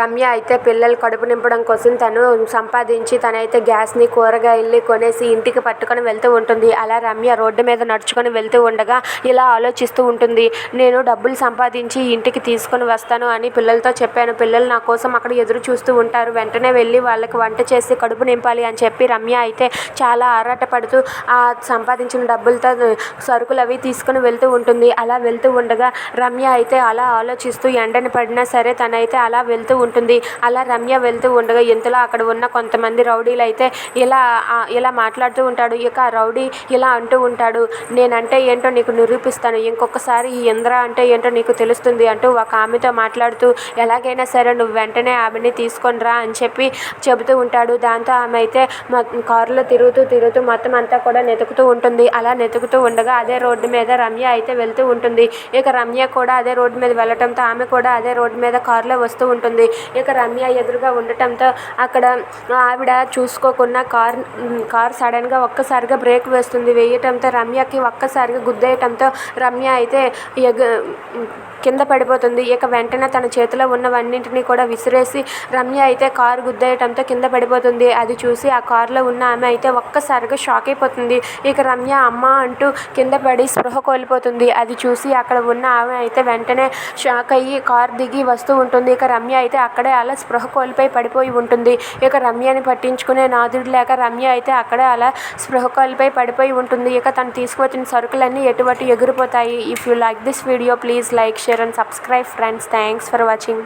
రమ్య అయితే పిల్లలు కడుపు నింపడం కోసం తను సంపాదించి తనైతే గ్యాస్ని కూరగాయల్ని కొనేసి ఇంటికి పట్టుకొని వెళ్తూ ఉంటుంది. అలా రమ్య రోడ్డు మీద నడుచుకొని వెళ్తూ ఉండగా ఇలా ఆలోచిస్తూ ఉంటుంది. నేను డబ్బులు సంపాదించి ఇంటికి తీసుకొని వస్తాను అని పిల్లలతో చెప్పాను. పిల్లలు నా కోసం అక్కడ ఎదురు చూస్తూ ఉంటారు. వెంటనే వెళ్ళి వాళ్ళకి వంట చేసి కడుపు నింపాలి అని చెప్పి రమ్య అయితే చాలా ఆరాటపడుతూ ఆ సంపాదించిన డబ్బులతో సరుకులు అవి తీసుకొని వెళ్తూ ఉంటుంది. అలా వెళ్తూ ఉండగా రమ్య అయితే అలా ఆలోచిస్తూ ఎండని పడినా సరే తనైతే అలా వెళ్తూ ఉంటుంది. అలా రమ్య వెళ్తూ ఉండగా ఇంతలో అక్కడ ఉన్న కొంతమంది రౌడీలు అయితే ఇలా ఇలా మాట్లాడుతూ ఉంటాడు. ఇక రౌడీ ఇలా అంటూ ఉంటాడు నేనంటే ఏంటో నీకు నిరూపిస్తాను. ఇంకొకసారి ఈ ఇంద్ర అంటే ఏంటో నీకు తెలుస్తుంది అంటూ ఒక ఆమెతో మాట్లాడుతూ ఎలాగైనా సరే నువ్వు వెంటనే ఆమెని తీసుకొని రా అని చెప్పి చెబుతూ ఉంటాడు. దాంతో ఆమె అయితే మొ- కారులో తిరుగుతూ తిరుగుతూ మొత్తం అంతా కూడా వెతుకుతూ ఉంటుంది. అలా వెతుకుతూ ఉండగా అదే రోడ్డు మీద రమ్య అయితే వెళ్తూ ఉంటుంది. ఇక రమ్య కూడా అదే రోడ్డు మీద వెళ్ళటంతో ఆమె కూడా అదే రోడ్డు మీద కారులో వస్తూ ఉంటుంది. ఇక రమ్య ఎదురుగా ఉండటంతో అక్కడ ఆవిడ చూసుకోకుండా కార్ కార్ సడన్గా ఒక్కసారిగా బ్రేక్ వేస్తుంది. వేయటంతో రమ్యకి ఒక్కసారిగా గుద్దేయటంతో రమ్య అయితే ఎగ కింద పడిపోతుంది. ఇక వెంటనే తన చేతిలో ఉన్నవన్నింటినీ కూడా విసిరేసి రమ్య అయితే కారు గుద్దేయటంతో కింద పడిపోతుంది. అది చూసి ఆ కారులో ఉన్న ఆమె అయితే ఒక్కసారిగా షాక్ అయిపోతుంది. ఇక రమ్య అమ్మ అంటూ కింద పడి స్పృహ కోల్పోతుంది. అది చూసి అక్కడ ఉన్న ఆమె అయితే వెంటనే షాక్ అయ్యి కార్ దిగి వస్తూ ఉంటుంది. ఇక రమ్య అయితే అయితే అక్కడే అలా స్పృహ కోల్పోయి పడిపోయి ఉంటుంది. ఇక రమ్యని పట్టించుకునే నాదుడు లేక రమ్య అయితే అక్కడే అలా స్పృహ కోల్పోయి పడిపోయి ఉంటుంది. ఇక తను తీసుకువచ్చిన సరుకులన్నీ ఎటువంటి ఎగిరిపోతాయి. If you like this video please like share and subscribe friends thanks for watching